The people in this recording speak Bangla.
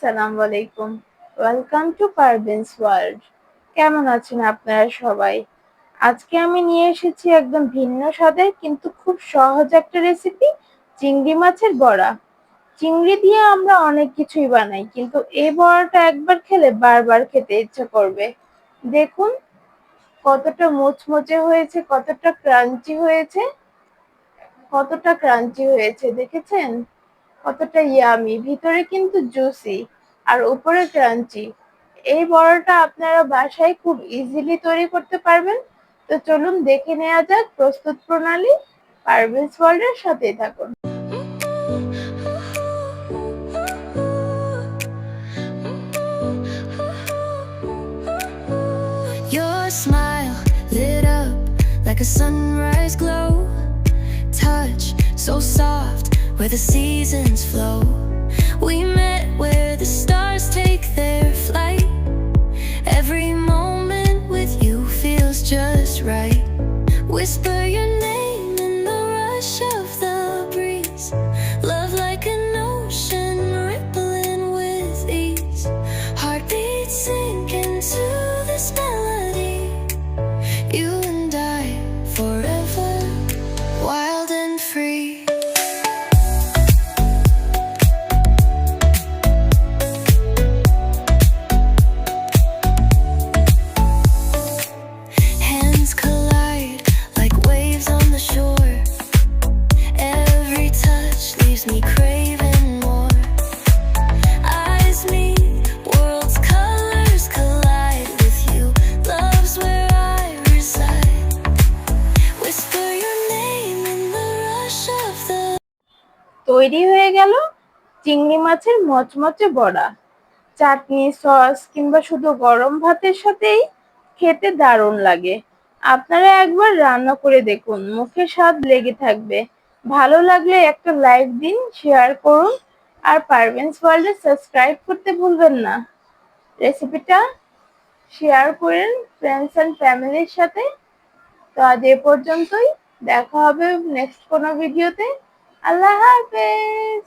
আসসালামু আলাইকুম ওয়েলকাম টু পারভিনস ওয়ার্ল্ড কেমন আছেন আপনারা সবাই? আজকে আমি নিয়ে এসেছি একদম ভিন্ন স্বাদের কিন্তু খুব সহজ একটা রেসিপি চিংড়ি মাছের বড়া। চিংড়ি দিয়ে আমরা অনেক কিছুই বানাই, কিন্তু এই বড়াটা একবার খেলে বারবার খেতে ইচ্ছা করবে। দেখুন, কতটা মুচমুচে হয়েছে, কতটা ক্রাঞ্চি হয়েছে, কতটা ক্রাঞ্চি হয়েছে, দেখেছেন? কতটা ইয়ামি ভিতরে কিন্তু জুসি আর উপরে ক্রাঞ্চি এই বড়টা আপনারা বাসায় খুব ইজিলি তৈরি করতে পারবেন। তো চলুন দেখে নেওয়া যাক প্রস্তুত প্রণালী পারভেজ ওয়ার্ল্ডের সাথেই থাকুন। Like a sunrise glow. Touch so soft where the seasons flow. We met where the stars তৈরি হয়ে গেল চিংড়ি মাছের মচমচে বড়া। চাটনি, সস কিংবা শুধু গরম ভাতের সাথেই খেতে দারুণ লাগে। আপনারা একবার রান্না করে দেখুন, মুখে স্বাদ লেগে থাকবে। ভালো লাগলে একটা লাইক দিন, শেয়ার করুন, আর পারভেন্স ওয়ার্ল্ডে সাবস্ক্রাইব করতে ভুলবেন না। রেসিপিটা শেয়ার করেন ফ্রেন্ডস অ্যান্ড ফ্যামিলির সাথে। তো আজ এ পর্যন্তই, দেখা হবে নেক্সট কোনো ভিডিওতে আল্লাহ হাফেজ